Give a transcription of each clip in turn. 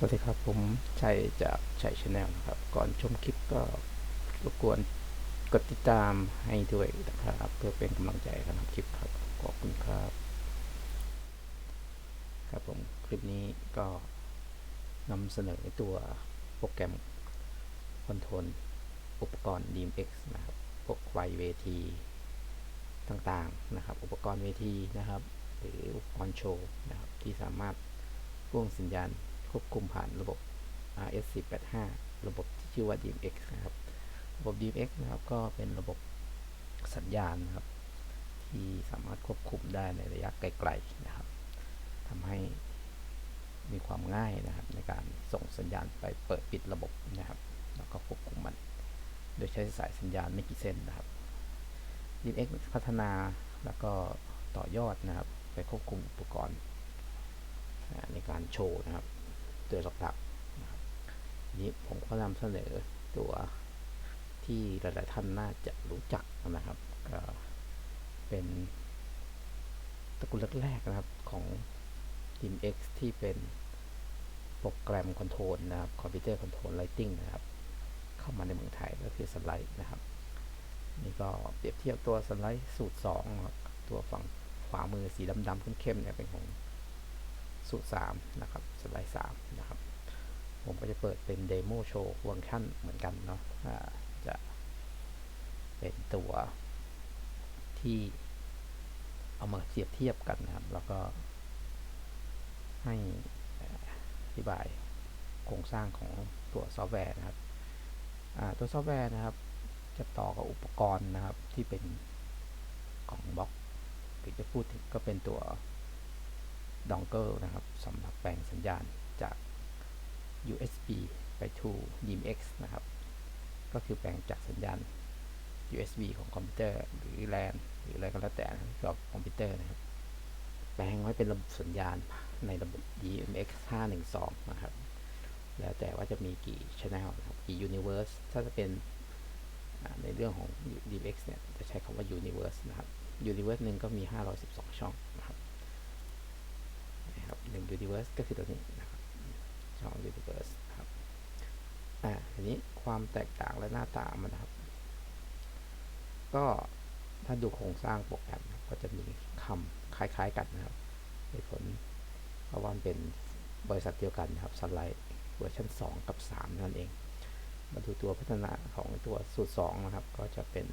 สวัสดีครับ ผมชัยจากชัยชาแนลนะครับ ก่อนชมคลิปก็รบกวนกดติดตามให้ด้วยนะครับ เพื่อเป็นกำลังใจการทำคลิปครับขอบคุณครับ ครับผมคลิปนี้ก็นำเสนอตัวโปรแกรมคอนโทรลอุปกรณ์ DMX นะครับพวกไฟเวทีต่างๆนะครับ อุปกรณ์เวทีนะครับ หรืออุปกรณ์โชว์นะครับที่สามารถพ่วงสัญญาณ ควบคุมผ่านระบบ RS485 ระบบที่ชื่อว่า DMX นะครับ ระบบ DMX นะครับก็เป็นระบบสัญญาณนะครับ ที่สามารถควบคุมได้ในระยะไกลๆนะครับทำให้มีความง่ายนะครับ ในการส่งสัญญาณไปเปิดปิดระบบนะครับ แล้วก็ควบคุมมัน โดยใช้สายสัญญาณไม่กี่เส้นนะครับ DMX พัฒนาแล้วก็ต่อยอดนะครับ ไปควบคุมอุปกรณ์ในการโชว์นะครับ โดยหลักๆนะครับนี้ผมก็นำเสนอตัวที่หลายๆท่านน่าจะรู้จักนะครับก็เป็นตระกูลแรกๆนะครับของ DMX ที่เป็นโปรแกรมคอนโทรลนะครับคอมพิวเตอร์คอนโทรลไลติงนะครับ เข้ามาในเมืองไทยก็คือสไลด์นะครับ นี่ก็เปรียบเทียบตัวสไลด์สูตร2ครับตัวฝั่งขวามือสีดำๆเข้มๆเนี่ยเป็นของ สูตร3นะครับสไลด์3นะครับ ผมก็จะเปิดเป็นเดโมโชว์ฟังก์ชันเหมือนกันเนาะจะเป็นตัวที่เอามาเทียบเทียบกันนะครับ แล้วก็ให้อธิบายโครงสร้างของตัวซอฟต์แวร์นะครับตัวซอฟต์แวร์นะครับ จะต่อกับอุปกรณ์นะครับที่เป็นของบล็อกหรือจะพูดถึงก็เป็นตัว ดองเกิลนะครับสำหรับแปลงสัญญาณจาก USB ไป to DMX นะครับ ก็คือแปลงจากสัญญาณ USB ของคอมพิวเตอร์หรือ LAN หรืออะไรก็แล้วแต่กับคอมพิวเตอร์นะครับ แปลงไว้เป็นระบบสัญญาณในระบบ DMX 512 นะครับ แล้วแต่ว่าจะมีกี่ channel นะครับกี่ universe ถ้าจะเป็นในเรื่องของ DMX เนี่ย จะใช้คำว่า universe นะครับ universe หนึ่งก็มี 512 ช่องนะครับ นะครับหนึ่ง universe ก็คือตัวนี้นะครับช่อง universe ครับอ่าทีนี้ความแตกต่างและหน้าตามันนะครับ ก็ถ้าดูโครงสร้างโปรแกรมก็จะมีคำคล้าย ๆ กันนะครับเหตุผลเพราะว่าเป็นบริษัทเดียวกันนะครับสไลด์เวอร์ชัน2 กับ 3 นั่นเอง มาดูตัวพัฒนาของตัวสูตร 2 นะครับ ก็จะเป็น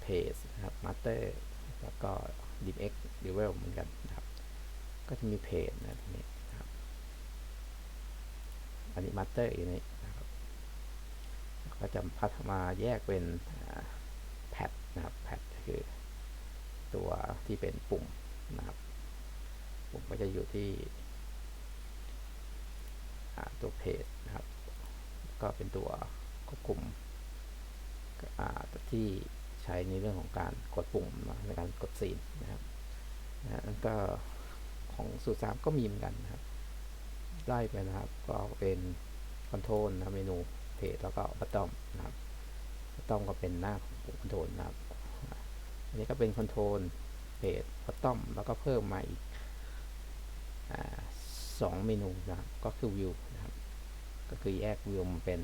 เพจนะครับมาสเตอร์แล้วก็ DMX level เหมือนกันนะครับ ก็จะมีเพจนะตรงนี้นะครับ อันนี้มาสเตอร์อยู่นี้นะครับ ก็จะพัฒนาแยกเป็นแพดนะครับ แพดคือ ตัวที่เป็นปุ่มนะครับ ปุ่มก็จะอยู่ที่ตัวเพจนะครับ ก็เป็นตัวควบคุมที่ใช้ในเรื่องของการกดปุ่มในการกดซีนนะครับนะแล้วก็ ของสูตรสามก็มีเหมือนกันนะครับไล่ไปนะครับ ก็เป็นคอนโทรลนะเมนูเพจแล้วก็บัตตอมนะครับบัตตอมก็เป็นหน้าของคอนโทรลนะครับ อันนี้ก็เป็นคอนโทรลเพจบัตตอมแล้วก็เพิ่มมาอีกสองเมนูนะครับ ก็คือวิวนะครับ ก็คือแยกวิวมันเป็น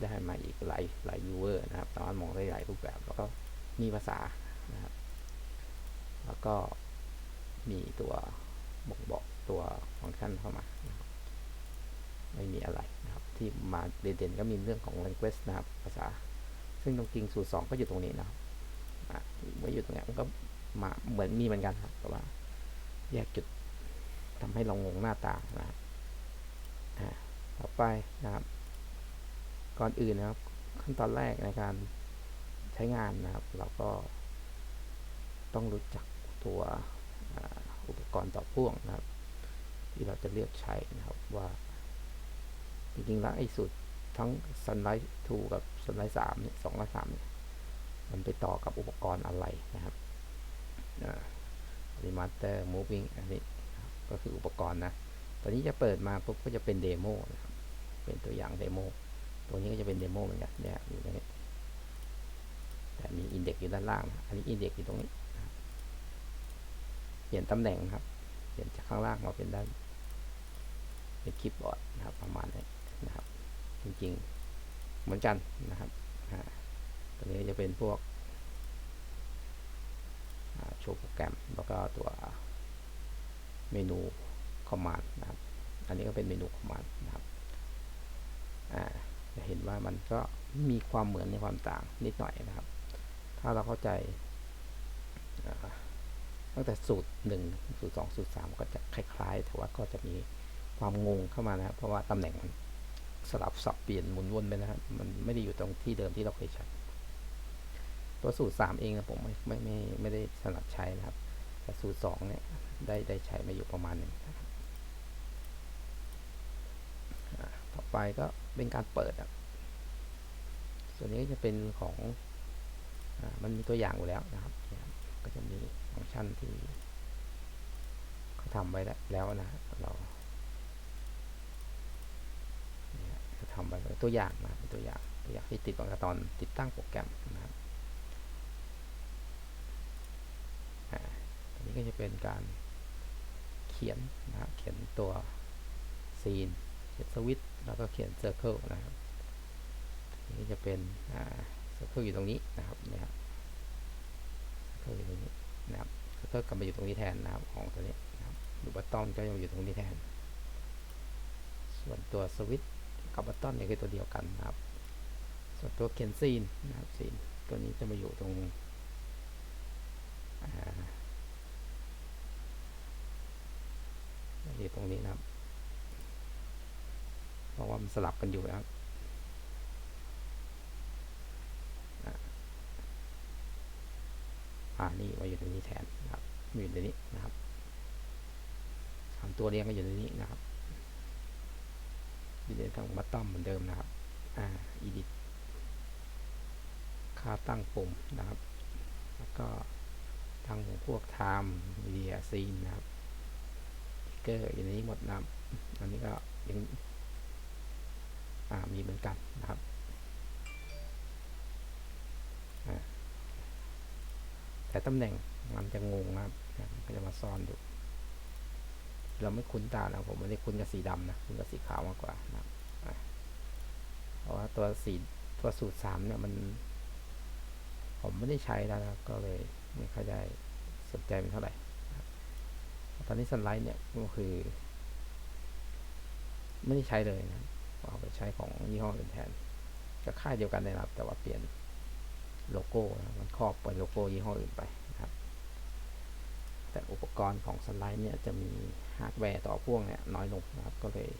ได้มาอีกหลายหลายวิวเวอร์นะครับสามารถมองได้หลายรูปแบบ แล้วก็มีภาษานะครับ แล้วก็ มีตัวบ่งบอกตัวฟังก์ชันเข้ามานะไม่มีอะไรนะครับ ที่มาเด่นๆก็มีเรื่องของ language นะครับ ภาษา ซึ่งตรงจริงสูตรสองก็อยู่ตรงนี้นะครับเมื่ออยู่ตรงนี้มันก็มาเหมือนมีเหมือนกันครับแต่ว่าแยกจุดทำให้เรางงหน้าตานะครับต่อไปนะครับ ก่อนอื่นนะครับ ขั้นตอนแรกในการใช้งานนะครับ เราก็ต้องรู้จักตัว อุปกรณ์ต่อพ่วงนะครับ ที่เราจะเลือกใช้นะครับว่า จริงๆแล้วไอ้สุดทั้ง Sunlight 2 กับ Sunlight 3เนี่ย2และ3เนี่ยมันไปต่อกับอุปกรณ์อะไรนะครับรีมาสเตอร์มูฟวิ่งอันนี้ก็คืออุปกรณ์นะ ตอนนี้จะเปิดมาปุ๊บก็จะเป็นเดโมนะครับ เป็นตัวอย่างเดโม ตัวนี้ก็จะเป็นเดโมเหมือนกันเนี่ยอยู่ตรงนี้แต่มีอินเด็กซ์อยู่ด้านล่างนะอันนี้อินเด็กซ์อยู่ตรงนี้ เปลี่ยนตำแหน่งครับ เปลี่ยนจากข้างล่างมาเป็นด้านเป็นคีย์บอร์ดนะครับ ประมาณนี้นะครับ จริงๆ เหมือนกันนะครับตัวนี้จะเป็นพวกโชว์โปรแกรม แล้วก็ตัวเมนูคอมมานด์นะครับ อันนี้ก็เป็นเมนูคอมมานด์นะครับจะเห็นว่ามันก็มีความเหมือนในความต่างนิดหน่อยนะครับ ถ้าเราเข้าใจ ตั้งแต่สูตรหนึ่งสูตรสองสูตรสามก็จะคล้าย ๆ แต่ว่าก็จะมีความงงเข้ามานะครับ เพราะว่าตำแหน่งมันสลับสับเปลี่ยนหมุนวนไปนะครับ มันไม่ได้อยู่ตรงที่เดิมที่เราเคยใช้ ตัวสูตรสามเองนะผมไม่ไม่ไม่ไม่ได้ถนัดใช้นะครับ แต่สูตรสองเนี่ยได้ได้ใช้มาอยู่ประมาณหนึ่งนะครับต่อไปก็เป็นการเปิดอะส่วนนี้ก็จะเป็นของอมันมีตัวอย่างอยู่แล้วนะครับ ก็จะมี ชันที่เขาทำไว้แล้วนะเราเนี่ยเขาทำไปตัวอย่างนะเป็นตัวอย่างตัวอย่างที่ติดมากับตอนติดตั้งโปรแกรมนะครับอันนี้ก็จะเป็นการเขียนนะครับเขียนตัวซีนเขียนสวิตแล้วก็เขียนเซอร์เคิลนะครับนี่จะเป็นเซอร์เคิลอยู่ตรงนี้นะครับเนี่ยเซอร์เคิลอยู่ตรงนี้นะครับ เซอร์เคิลกลับมาอยู่ตรงนี้แทนนะครับของตัวนี้นะครับดูบัตตอนก็ยังอยู่ตรงนี้แทน ส่วนตัวสวิตช์กับบัตตอนเนี่ยคือตัวเดียวกันนะครับ ส่วนตัวเขียนซีนนะครับซีนตัวนี้จะมาอยู่ตรงอยู่ตรงนี้นะครับ เพราะว่ามันสลับกันอยู่นะครับอ่านี่มาอยู่ตรงนี้แทน อยู่ในนี้นะครับสามตัวเรียงก็อยู่ในนี้นะครับอยู่ในทางบัตตอมเหมือนเดิมนะครับอ่า edit ค่าตั้งปุ่มนะครับ แล้วก็ทางพวก time media scene นะครับทิกเกอร์อยู่ในนี้หมดนะครับ อันนี้ก็ยังอ่ามีเหมือนกันนะครับ แต่ตำแหน่งมันจะงงนะครับมันก็จะมาซ่อนอยู่ เราไม่คุ้นตานะผมไม่ได้คุ้นกับสีดำนะคุ้นกับสีขาวมากกว่านะเพราะว่าตัวสีตัวสูตรสามเนี่ยมัน ผมไม่ได้ใช้แล้วนะก็เลยไม่ค่อยได้สนใจมันเท่าไหร่ตอนนี้สไลด์เนี่ยก็คือ ไม่ได้ใช้เลยนะครับเอาไปใช้ของยี่ห้ออื่นแทนก็ค่ายเดียวกันนะครับแต่ว่าเปลี่ยน โลโก้มันครอบเป็นโลโก้ยี่ห้ออื่นไปนะครับแต่อุปกรณ์ของสไลด์เนี่ยจะมีฮาร์ดแวร์ต่อพ่วงเนี่ยน้อยลงนะครับก็เลย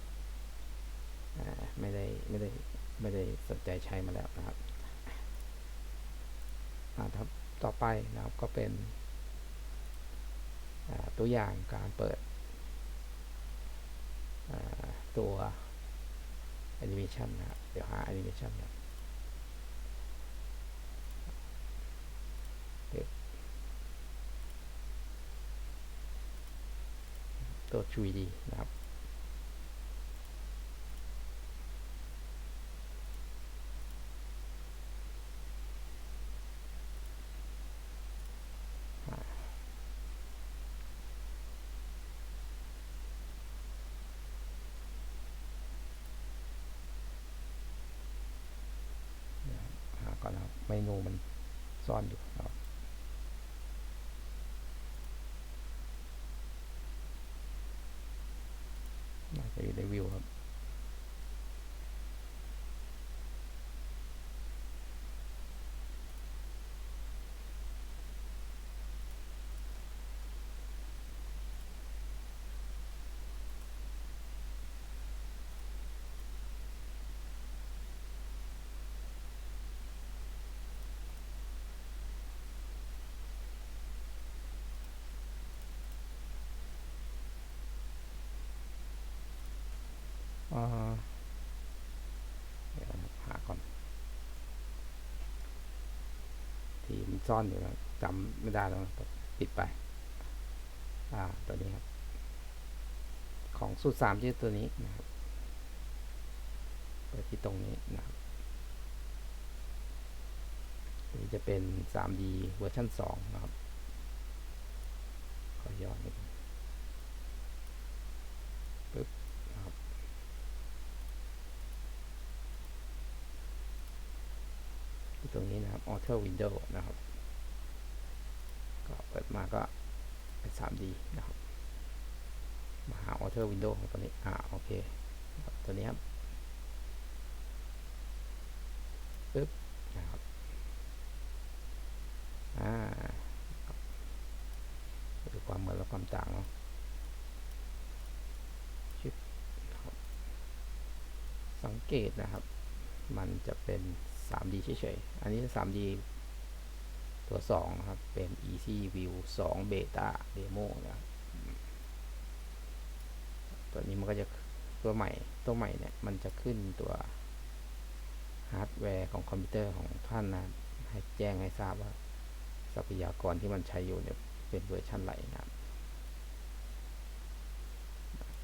ไม่ได้ไม่ได้ไม่ได้สนใจใช้มาแล้วนะครับครับต่อไปนะครับก็เป็นตัวอย่างการเปิดตัวแอนิเมชันนะครับเดี๋ยวหาแอนิเมชันนะ ตัว 3D นะครับ ก่อนนะครับเมนูมันซ่อนอยู่ ซ่อนอยู่จำไม่ได้แล้วปิดไป อ่า ตัวนี้ครับ ของสูตรสามชื่อตัวนี้นะครับไปที่ตรงนี้นะครับนี่จะเป็น 3D เวอร์ชัน2นะครับ ขอย้อนนิปึ๊บนะครับ ตรงนี้นะครับ Alter Window นะครับ เปิดมาก็เป็น 3D นะครับ มาหา Author Window ของตัวนี้ อ่า โอเคตัวนี้ครับปึ๊บนะครับ อ่าครับดูความเหมือนและความต่างเนาะชิปสังเกตนะครับ มันจะเป็น 3D เฉยๆ อันนี้ 3D ตัว 2 นะครับ เป็น Easy View 2 Beta Demo นะครับตัวนี้มันก็จะตัวใหม่ตัวใหม่เนี่ย มันจะขึ้นตัวฮาร์ดแวร์ของคอมพิวเตอร์ของท่านนะให้แจ้งให้ทราบว่าทรัพยากรที่มันใช้อยู่เนี่ยเป็นเวอร์ชันไหนนะครับ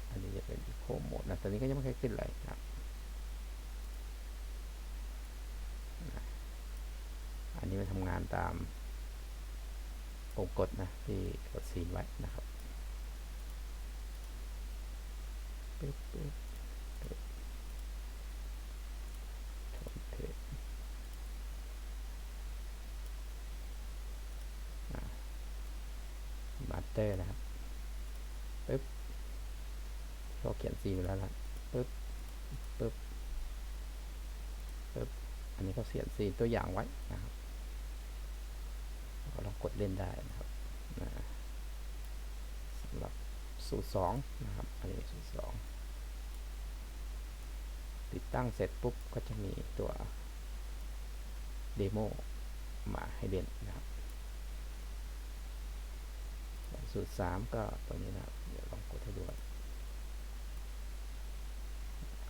อันนี้จะเป็นโ m ม Mode นะตอนนี้ก็ยังไม่เคยขึ้นเลยนะครับ นนี้มันทำงานตามองค์กฎนะที่กดซีนไว้นะครับปึ๊บปึ๊บปึ๊บโทนเทปมาสเตอร์นะครับปึ๊บเขาเขียนซีนไว้แล้วนะปึ๊บปึ๊บปึ๊บอันนี้เขาเขียนซีนตัวอย่างไว้นะครับ ก็ลองกดเล่นได้นะครับนะสำหรับสูตรสองนะครับอันนี้สูตรสองติดตั้งเสร็จปุ๊บก็จะมีตัวเดโมมาให้เล่นนะครับสูตรสามก็ตัวนี้นะครับ เดี๋ยวลองกดให้ดู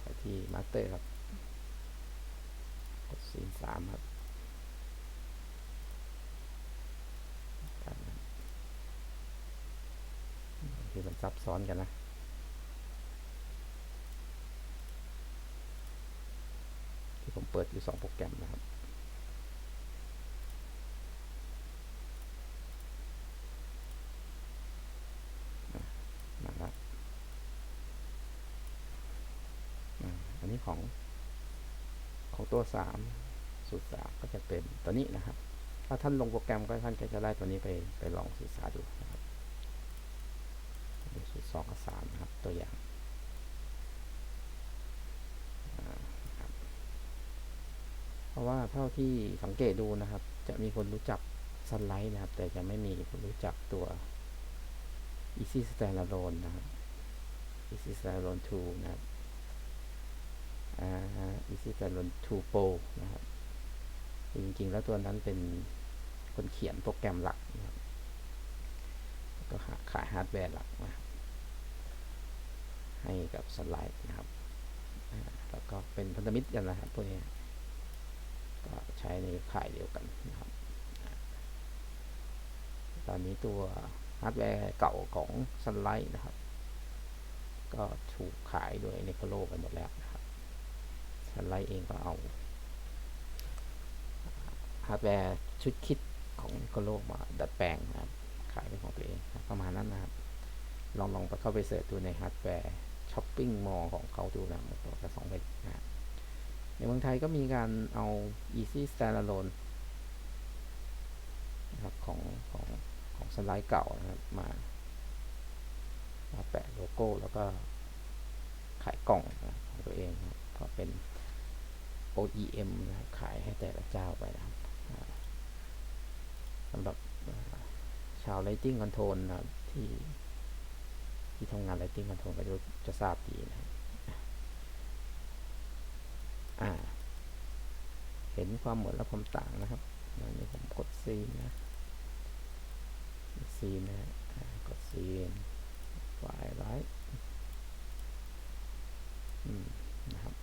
ไปที่มาสเตอร์ครับ กดซีนสามครับ ที่มันซับซ้อนกันนะที่ผมเปิดอยู่สองโปรแกรมนะครับมาแล้วอันนี้ของของตัวสามสูตรสามก็จะเป็นตัวนี้นะครับ ถ้าท่านลงโปรแกรมก็ท่านก็จะได้ตัวนี้ไปไปลองศึกษาดูนะครับ สูตรสองกับสามนะครับตัวอย่างเพราะว่าเท่าที่สังเกตดูนะครับ จะมีคนรู้จักสไลด์นะครับ แต่จะไม่มีคนรู้จักตัว Easy Standalone นะครับ Easy Standalone 2นะครับ Easy Standalone 2 Pro นะครับจริงๆ แล้วตัวนั้นเป็นคนเขียนโปรแกรมหลักนะครับก็ขายฮาร์ดแวร์หลักนะครับ ให้กับสไลด์นะครับแล้วก็เป็นพันธมิตรกันนะครับพวกนี้ก็ใช้ในขายเดียวกันนะครับ ตอนนี้ตัวฮาร์ดแวร์เก่าของสไลด์นะครับ ก็ถูกขายโดยเนคโลไปหมดแล้วนะครับสไลด์เองก็เอาฮาร์ดแวร์ชุดคิดของเนคโลมาดัดแปลงนะครับ ขายเป็นของตัวเองประมาณนั้นนะครับ ลองลองไปเข้าไปเสิร์ชดูในฮาร์ดแวร์ ช้อปปิ้งมอลของเขาดูนะตัวละสองเม็ดนะในเมืองไทยก็มีการเอา Easy Standalone นะครับของของของสไลด์เก่านะครับมามาแปะโลโก้แล้วก็ขายกล่องนะของตัวเองนะก็เป็น OEM นะขายให้แต่ละเจ้าไปนะครับสำหรับชาว Lighting Control นะครับที่ ที่ทำงาน Lighting Control ก็จะจะทราบดีนะครับเห็นความเหมือนและความต่างนะครับตอนนี้ผมกดซีนนะซีนนะกดซีนไฟล์ไว้นะครับ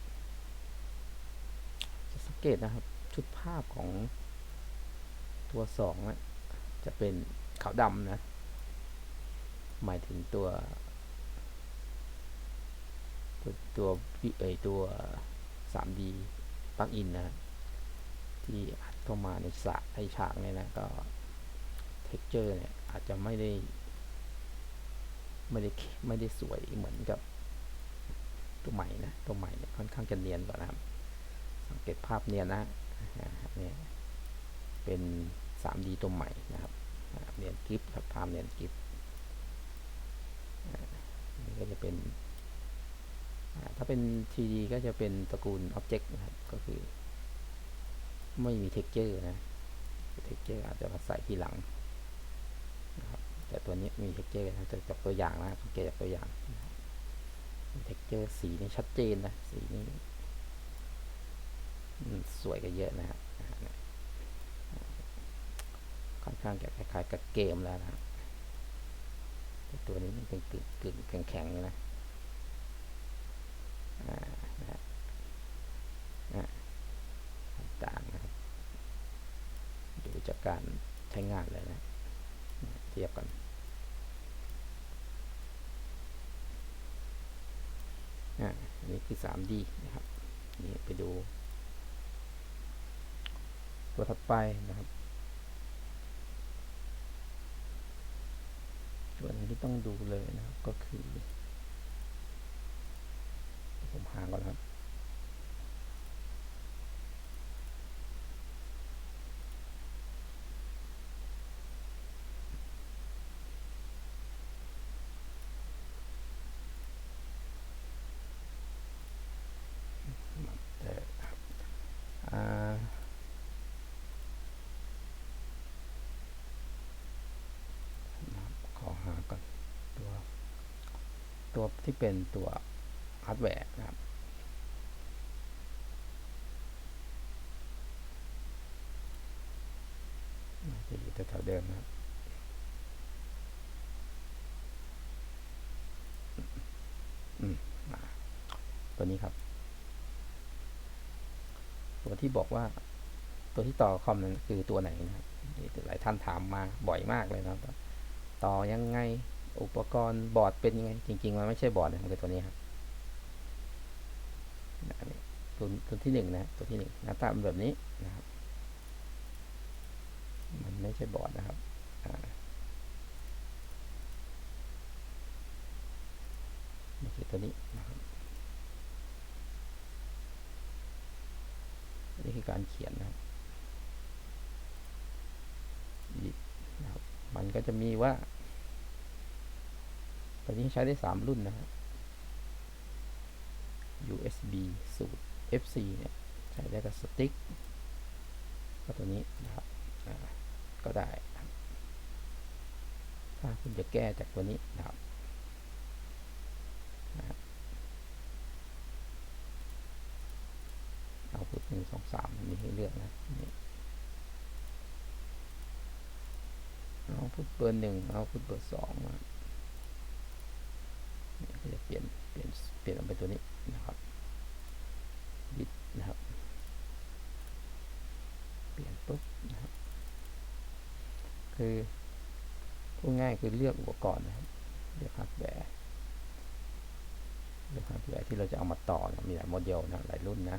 จะสังเกตนะครับ ชุดภาพของตัวสองนะจะเป็นขาวดำนะ หมายถึงตัว ตัวไอตัว 3D ปลั๊กอินนะที่อัดเข้ามาในสระในฉากเนี่ยนะก็ texture เนี่ยอาจจะไม่ได้ ไม่ได้ไม่ได้สวยเหมือนกับ ตัวใหม่นะตัวใหม่เนี่ยค่อนข้างจะเนียนกว่านะครับ สังเกตภาพเนียนนะเนี่ยเป็น 3D ตัวใหม่นะครับเหรียญกิฟต์ครับพามเหรียญกิฟต์นี่ก็จะเป็น ถ้าเป็น 3D ก็จะเป็นตระกูล Object นะครับ ก็คือ ไม่มี Texture นะ Texture อาจจะมาใส่ทีหลังนะครับแต่ตัวนี้มี Texture นะจะจากตัวอย่างนะสังเกตจากตัวอย่างนะ Texture สีนี่ชัดเจนนะ สีนี้สวยกันเยอะนะครับอ่าเนี่ยค่อนข้างจะคล้ายๆกับเกมแล้วนะครับแต่ตัวนี้มันเป็นกึ่งกึ่งแข็งๆนะ ต่างนะครับดูจากการใช้งานเลยนะ เทียบกันอันนี้คือ 3D นะครับ นี่ไปดู ตัวถัดไปนะครับส่วนที่ต้องดูเลยนะครับก็คือ ผมหาก่อนครับเออครับอ่านะครับขอหาก่อนตัวตัวที่เป็นตัว ฮาร์ดแวร์นะครับจะอยู่แถวเดิมนะครับตัวนี้ครับ ตัวที่บอกว่า ตัวที่ต่อคอมนั้นคือตัวไหนนะครับหลายท่านถามมาบ่อยมากเลยนะครับ ต่อยังไงอุปกรณ์บอร์ดเป็นยังไง จริง ๆ มันไม่ใช่บอร์ดนะมันคือตัวนี้ครับ ตัวตัวที่หนึ่งนะตัวที่หนึ่งหน้าตาแบบนี้นะครับ มันไม่ใช่บอร์ดนะครับอ่านี่คือตัวนี้นะครับนี่คือการเขียนนะครับนะครับ มันก็จะมีว่า ตัวนี้ใช้ได้สามรุ่นนะครับ USB สูตร FC เนี่ย ใช้ได้กับสติ๊กก็ตัวนี้นะครับก็ได้ ถ้าคุณจะแก้จากตัวนี้นะครับเอาพุทหนึ่งสองสามมีให้เลือกนะนี่เอาพุทเบอร์หนึ่งเอาพุทเบอร์สองมาเนี่ยก็จะเปลี่ยนเปลี่ยนเปลี่ยนออกไปตัวนี้ นะครับบิดนะครับ เปลี่ยนปุ๊บนะครับ คือพูดง่ายคือเลือกอุปกรณ์นะครับ เลือกฮาร์ดแวร์เลือกฮาร์ดแวร์ที่เราจะเอามาต่อนะมีหลายโมเดลนะหลายรุ่นนะ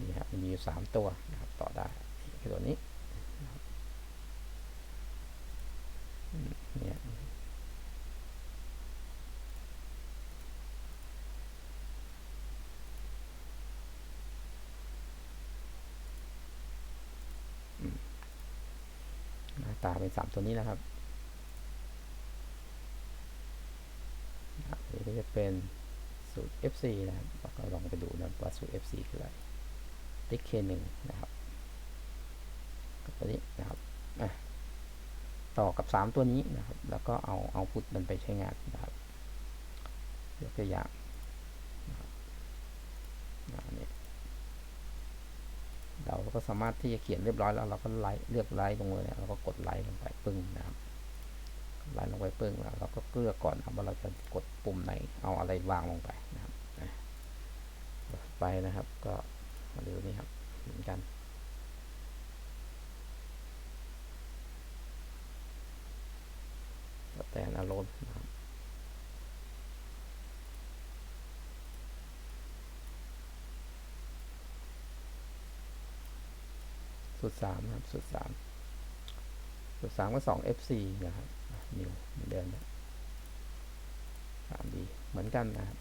นี่ครับมีสามตัวนะครับต่อได้คือตัวนี้นะครับอืมเนี่ยอืมหน้า ตาเป็นสามตัวนี้นะครับนะครับอันนี้ก็จะเป็นสูตร FC นะครับเราก็ลองไปดูนะว่าสูตร FC คืออะไรติ๊กเคหนึ่งนะครับกับตัวนี้นะครับต่อกับสามตัวนี้นะครับ แล้วก็เอาเอาพุทมันไปใช้งานนะครับยกตัวอย่างนะครับอ่านี่ เราก็สามารถที่จะเขียนเรียบร้อยแล้วเราก็ไลท์เลือกไลท์ลงเลยแล้วก็กดไลท์ลงไปปึ้งนะครับไลท์ลงไปปึ้งแล้วเราก็เลือกก่อนนะครับว่าเราจะกดปุ่มไหนเอาอะไรวางลงไปนะครับไปนะครับก็มาดูนี่ครับเหมือนกันแต่อารมณ์นะครับ สูตรสามครับสูตรสามสูตรสามก็สอง FC นะครับนิวเหมือนเดิมนะสามดีเหมือนกันนะครับ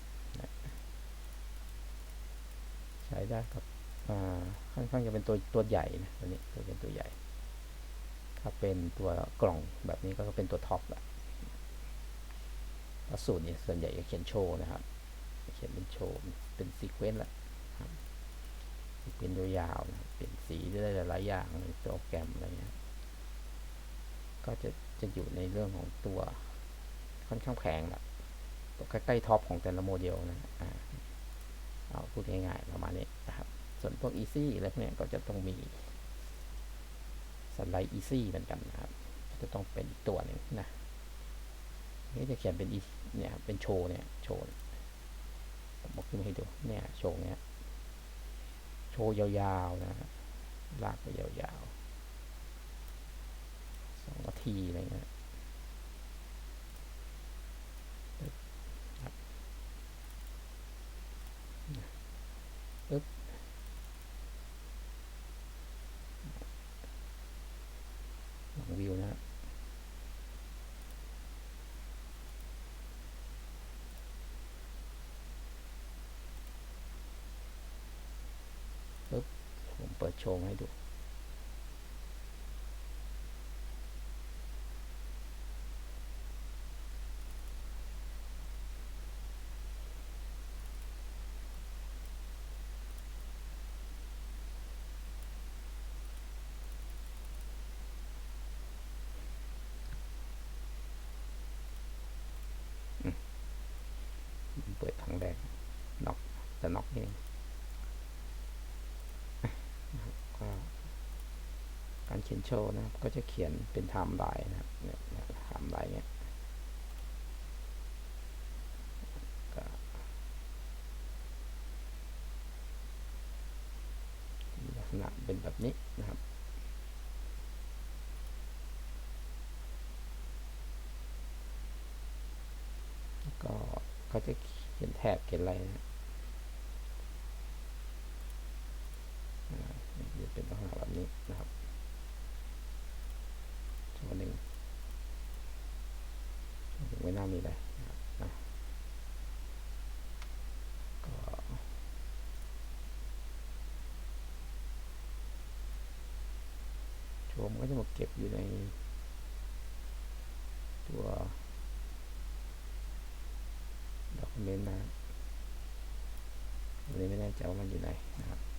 ใช้ได้กับค่อนข้างจะเป็นตัวตัวใหญ่นะตัวนี้ตัวเป็นตัวใหญ่ ถ้าเป็นตัวกล่องแบบนี้ก็เป็นตัวท็อปแหละสูตรเนี่ยส่วนใหญ่จะเขียนโชว์นะครับเขียนเป็นโชว์เป็นซีเควนต์แหละซีเควนต์ยาวๆนะเป ลี่ยนสีได้หลายอย่างในโปรแกรมอะไรเงี้ยก็จะจะอยู่ในเรื่องของตัวค่อนข้างแพงแหละตัวใกล้ๆท็อปของแต่ละโมเดลนะอ่าเอาพูดง่ายๆประมาณนี้นะครับ ส่วนพวก Easy อะไรพวกเนี้ยก็จะต้องมีสไลด์ Easy เหมือนกันนะครับ จะต้องเป็นอีกตัวหนึ่งนะนี่จะเขียนเป็นอีเนี่ยเป็นโชว์เนี่ยโชว์ผมบอกขึ้นมาให้ดูเนี่ยโชว์เนี่ย โชว์ยาวๆนะลากไปยาวๆสองนาทีอะไรเงี้ยปึ๊บลองวิวนะครับ ผม เปิดโชว์ให้ดู เปิดครั้งแรกน็อกแต่น็อกนี่ก็การเขียนโชว์นะครับ ก็จะเขียนเป็นไทม์ไลน์นะครับเนี่ยไทม์ไลน์เนี่ยลักษณะเป็นแบบนี้นะครับก็ก็จะเขียนแถบเขียนอะไรนะเป็นลักษณะแบบนี้นะครับส่วนหนึ่งส่ว นหนึ่งไม่น่ามีอะไรนะก็โชมก็จะมาเก็บอยู่ในตัวด็อกเมนต์นะวันนี้ไม่แน่ใจว่ามันอยู่ไหนนะครับ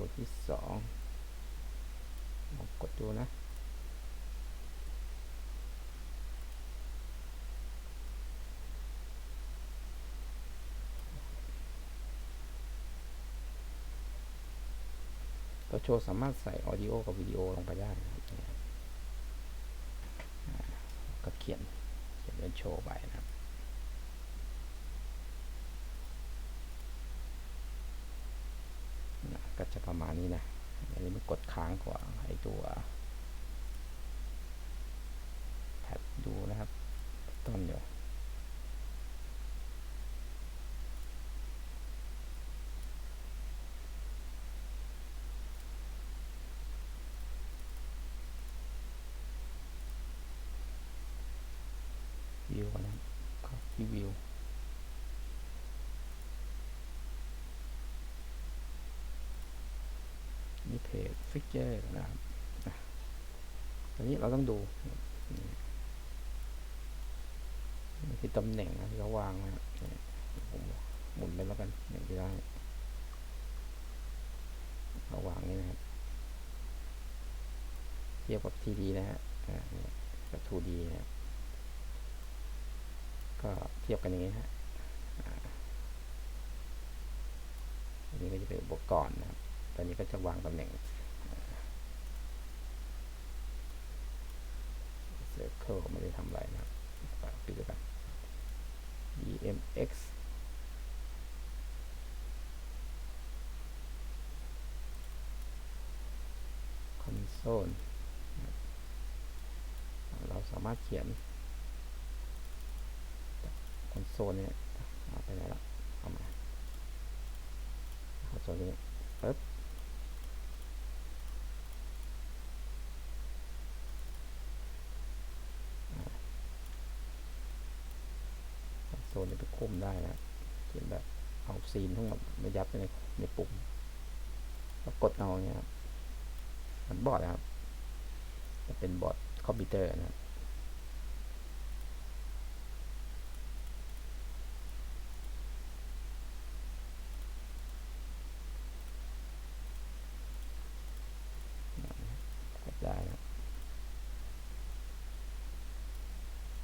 นี่ก็เป็นโชว์ที่สองลองกดดูนะตัวโชว์สามารถใส่ออดิโอกับวิดีโอลงไปได้ก็เขียน เขียนเป็นโชว์ไปนะครับ นะก็จะประมาณนี้นะ อันนี้มันกดค้างกว่าไอตัวแพดดูนะครับ ต้นเดียววิวนะครับก็ที่วิว มีเพจ ฟิกเจอร์นะครับตอนนี้เราต้องดูนี่คือตำแหน่งนะที่เขาวางนะครับผมหมุนไปแล้วกันอย่างที่ได้เขาวางนี่นะครับเทียบกับ TD นะฮะกับ 2D นะครับก็เทียบกันอย่างนี้ฮะอันนี้ก็จะเป็นอุปกรณ์นะครับ ตอนนี้ก็จะวางตำแหน่ง เซอร์เคิลไม่ได้ทำอะไรนะครับปิดกัน EMX คอนโซลเราสามารถเขียนคอนโซลเนี่ยเอาไปไหนละเอามาคอนโซลนี้ปึ๊บ ลนี่ไปคุมได้นะเช่นแบบเอาซีนทั้งหมดมายัดไปในในปุ่มแล้วกดเอาเนี่ยครับมันบอร์ดนะครับจะเป็นบอร์ดคอมพิวเตอร์นะครับกดได้นะ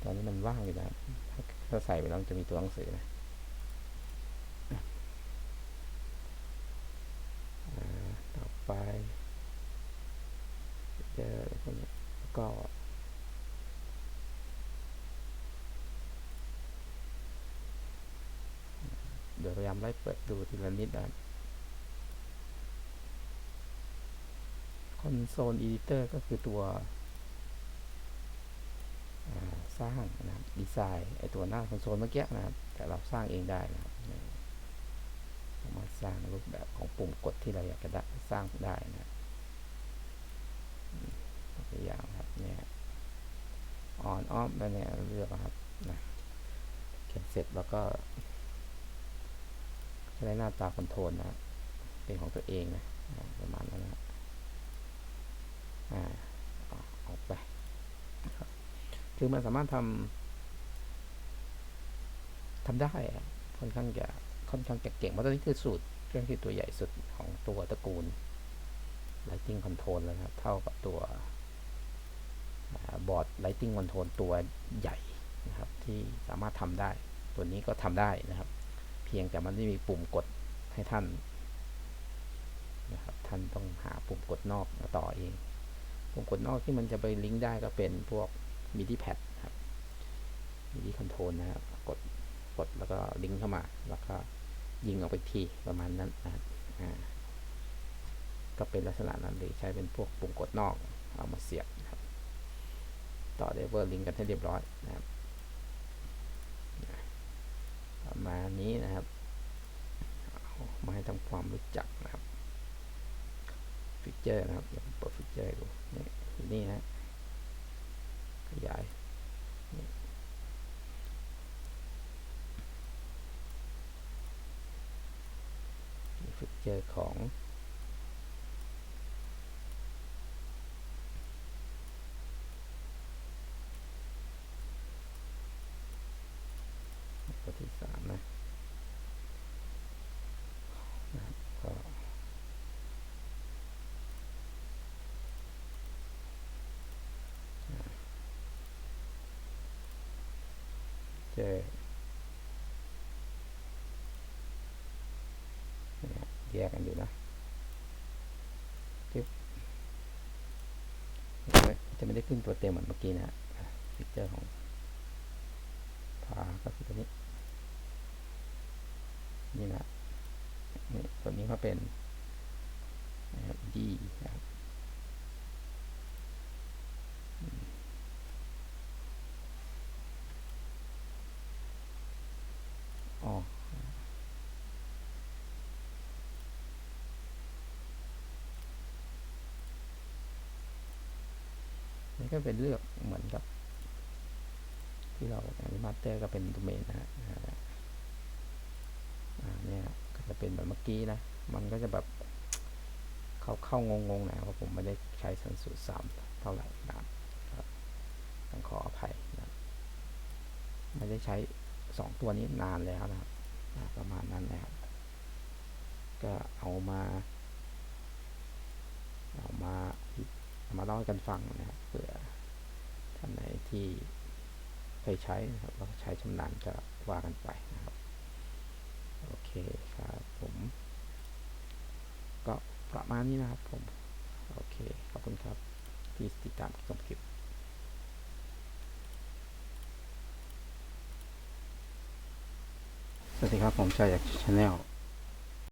ตอนนี้มันว่างอยู่นะ ใส่ไปแล้วจะมีตัวหนังสือนะต่อไปเจออะไรพวกนี้แล้วก็เดี๋ยวพยายามไล่เปิดดูทีละนิดนะคอนโซล Editor ก็คือตัว สร้างนะครับดีไซน์ไอตัวหน้าคอนโซลเมื่อกี้นะครับ แต่เราสร้างเองได้นะครับสามารถสร้างรูปแบบของปุ่มกดที่เราอยากจะได้สร้างได้นะครับตัวอย่างครับเนี่ยออนออฟแล้วเนี่ยเลือกครับนะเขียนเสร็จแล้วก็จะได้หน้าตาคอนโทรลนะเป็นของตัวเองนะประมาณนั้นนะอ่าเอาอกไป คือมันสามารถทำทำได้ค่อนข้างจะค่อนข้างจะเก่งเพราะตอนนี้คือสูตรเครื่องที่ตัวใหญ่สุดของตัวตระกูล Lighting Control แล้วนะครับ เท่ากับตัวบอร์ด Lighting Control ตัวใหญ่นะครับ ที่สามารถทำได้ ตัวนี้ก็ทำได้นะครับ เพียงแต่มันไม่มีปุ่มกดให้ท่านนะครับ ท่านต้องหาปุ่มกดนอกมาต่อเอง ปุ่มกดนอกที่มันจะไปลิงก์ได้ก็เป็นพวก MIDI pad ครับ MIDI control นะครับกดกดแล้วก็ลิงก์เข้ามา แล้วก็ยิงออกไปทีประมาณนั้นนะครับอ่าก็เป็นลักษณะนั้นเลยใช้เป็นพวกปุ่มกดนอกเอามาเสียบนะครับ ต่อเดเวอร์ลิงก์กันให้เรียบร้อยนะครับประมาณนี้นะครับมาให้ทำความรู้จักนะครับ ฟิกเจอร์นะครับเดี๋ยวเปิดฟิกเจอร์ดูนี่อยู่นี่นะ ขยายนี่นี่ฟิกเจอร์ของตัวที่สามนะนะครับก็ เจอเนี่ยแยกกันอยู่นะจึ๊บจะไม่ได้ขึ้นตัวเต็มเหมือนเมื่อกี้นะฮะฟิกเจอร์ของพาก็คือตัวนี้ นี่นะนี่ตัวนี้ก็เป็นนะครับดีนะครับอืมอ๋อ ก็เป็นเลือกเหมือนกับ ที่เราอนนี้มาเตอร์ก็เป็นโดเมนนะฮะอ่าเนี่ยก็จะเป็นแบบเมื่อกี้นะ มันก็จะแบบเขาเข้างงๆนะเพราะผมไม่ได้ใช้สันสูตรสามเท่าไหร่นะครับต้องขออภัยนะครับไม่ได้ใช้สองตัวนี้นานแล้วนะครับประมาณนั้นนะครับ ก็เอามา เอามาเอามาเล่าให้กันฟังนะครับ ท่านไหนที่เคยใช้นะครับแล้วใช้ชำนาญก็ว่ากันไปนะครับ โอเคครับผม ก็ประมาณนี้นะครับผม โอเค ขอบคุณครับที่ติดตามชมคลิปสวัสดีครับ ผมชายจากชาแนล